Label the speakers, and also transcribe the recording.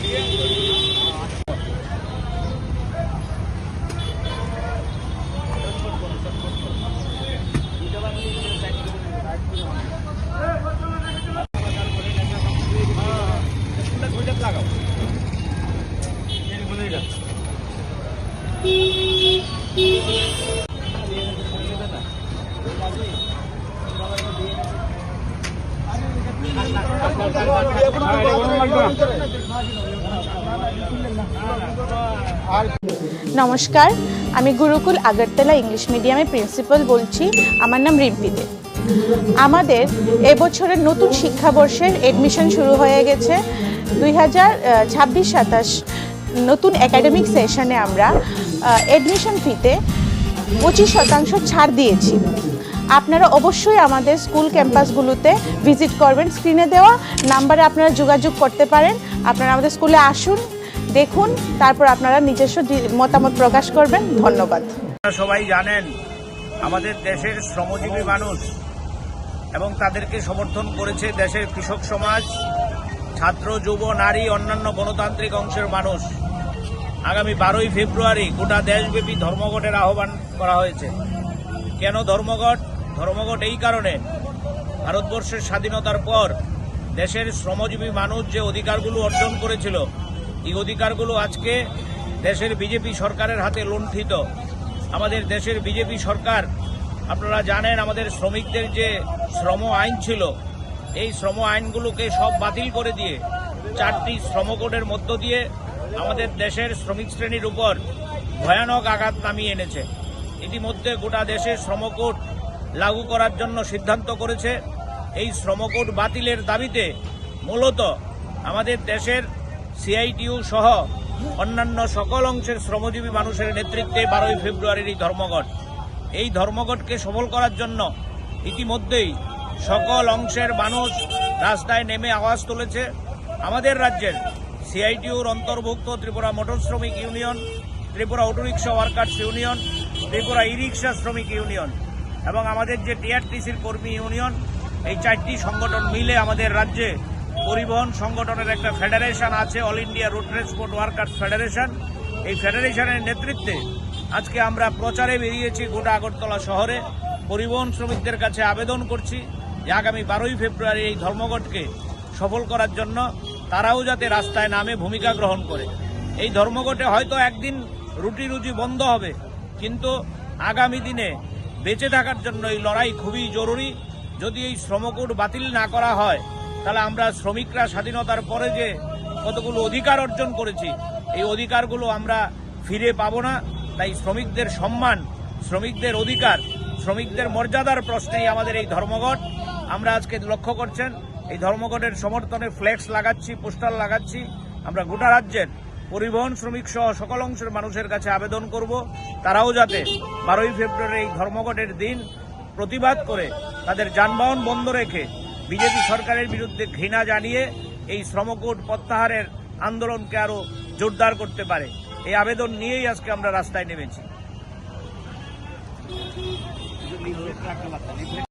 Speaker 1: Bien. Pues. নমস্কার, আমি Gurukul Agartala English মিডিয়ামের প্রিন্সিপাল বলছি, আমার নাম রিম্পি দে আমাদের এবছরের নতুন শিক্ষাবর্ষের এডমিশন শুরু হয়ে গেছে। দুই হাজার ছাব্বিশ সাতাশ নতুন একাডেমিক সেশনে আমরা এডমিশন ফিতে পঁচিশ শতাংশ ছাড় দিয়েছি। আপনারা অবশ্যই আমাদের স্কুল ক্যাম্পাসগুলোতে ভিজিট করবেন। স্ক্রিনে দেওয়া নাম্বারে আপনারা যোগাযোগ করতে পারেন। আপনারা আমাদের স্কুলে আসুন, দেখুন, তারপর আপনারা নিজস্ব মতামত প্রকাশ করবেন। ধন্যবাদ।
Speaker 2: সবাই জানেন, আমাদের দেশের শ্রমজীবী মানুষ এবং তাদেরকে সমর্থন করেছে দেশের কৃষক সমাজ, ছাত্র, যুব, নারী, অন্যান্য গণতান্ত্রিক অংশের মানুষ। আগামী বারোই ফেব্রুয়ারি গোটা দেশব্যাপী ধর্মঘটের আহ্বান করা হয়েছে। কেন ধর্মঘট? ধর্মঘট এই কারণে। ভারতবর্ষের স্বাধীনতার পর দেশের শ্রমজীবী মানুষ যে অধিকারগুলো অর্জন করেছিল, এই অধিকারগুলো আজকে দেশের বিজেপি সরকারের হাতে লুণ্ঠিত। আমাদের দেশের বিজেপি সরকার, আপনারা জানেন আমাদের শ্রমিকদের যে শ্রম আইন ছিল, এই শ্রম আইনগুলোকে সব বাতিল করে দিয়ে চারটি শ্রমকোডের মধ্য দিয়ে আমাদের দেশের শ্রমিক শ্রেণির উপর ভয়ানক আঘাত নামিয়ে এনেছে। ইতিমধ্যে গোটা দেশে শ্রমকোট লাগু করার জন্য সিদ্ধান্ত করেছে। এই শ্রমকোট বাতিলের দাবিতে মূলত আমাদের দেশের সিআইটিউ সহ অন্যান্য সকল অংশের শ্রমজীবী মানুষের নেতৃত্বে বারোই ফেব্রুয়ারির এই ধর্মঘট। এই ধর্মঘটকে সফল করার জন্য ইতিমধ্যেই সকল অংশের মানুষ রাস্তায় নেমে আওয়াজ তুলেছে। আমাদের রাজ্যের সিআইটিউর অন্তর্ভুক্ত ত্রিপুরা মোটর শ্রমিক union, Tripura auto rickshaw workers union Tripura E rickshaw শ্রমিক ইউনিয়ন এবং আমাদের যে টিআরটিসির কর্মী ইউনিয়ন, এই চারটি সংগঠন মিলে আমাদের রাজ্যে পরিবহন সংগঠনের একটা ফেডারেশন আছে, all India road transport workers federation. এই ফেডারেশনের নেতৃত্বে আজকে আমরা প্রচারে বেরিয়েছি গোটা আগরতলা শহরে। পরিবহন শ্রমিকদের কাছে আবেদন করছি যে আগামী বারোই ফেব্রুয়ারি এই ধর্মঘটকে সফল করার জন্য তারাও যাতে রাস্তায় নামে ভূমিকা গ্রহণ করে। এই ধর্মঘটে হয়তো একদিন রুটি রুজি বন্ধ হবে কিন্তু আগামী দিনে বেঁচে থাকার জন্য এই লড়াই খুবই জরুরি। যদি এই শ্রমকোড বাতিল না করা হয়, তাহলে আমরা শ্রমিকরা স্বাধীনতার পরে যে কতগুলো অধিকার অর্জন করেছি, এই অধিকারগুলো আমরা ফিরে পাবো না। তাই শ্রমিকদের সম্মান, শ্রমিকদের অধিকার, শ্রমিকদের মর্যাদার প্রশ্নেই আমাদের এই ধর্মঘট। আমরা আজকে লক্ষ্য করছেন, এই ধর্মঘটের সমর্থনে ফ্লেক্স লাগাচ্ছি, পোস্টার লাগাচ্ছি। আমরা গোটা রাজ্যের পরিবহন শ্রমিক সহ সকল অংশের মানুষের কাছে আবেদন করব। তারাও যাতে বারোই ফেব্রুয়ারি এই ধর্মঘটের দিন প্রতিবাদ করে তাদের যানবাহন বন্ধ রেখে বিজেপি সরকারের বিরুদ্ধে ঘৃণা জানিয়ে এই শ্রমকোট প্রত্যাহারের আন্দোলনকে আরও জোরদার করতে পারে। এই আবেদন নিয়েই আজকে আমরা রাস্তায় নেমেছি।